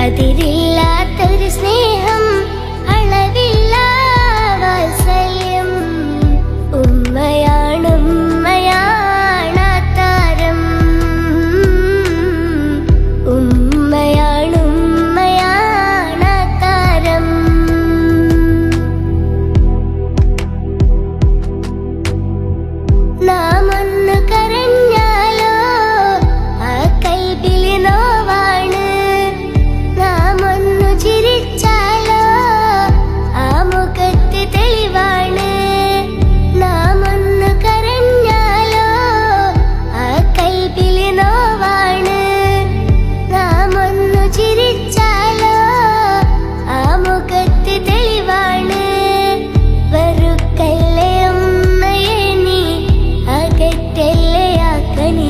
അതിരില്ലാത്തൊരു ആക്കണിയേ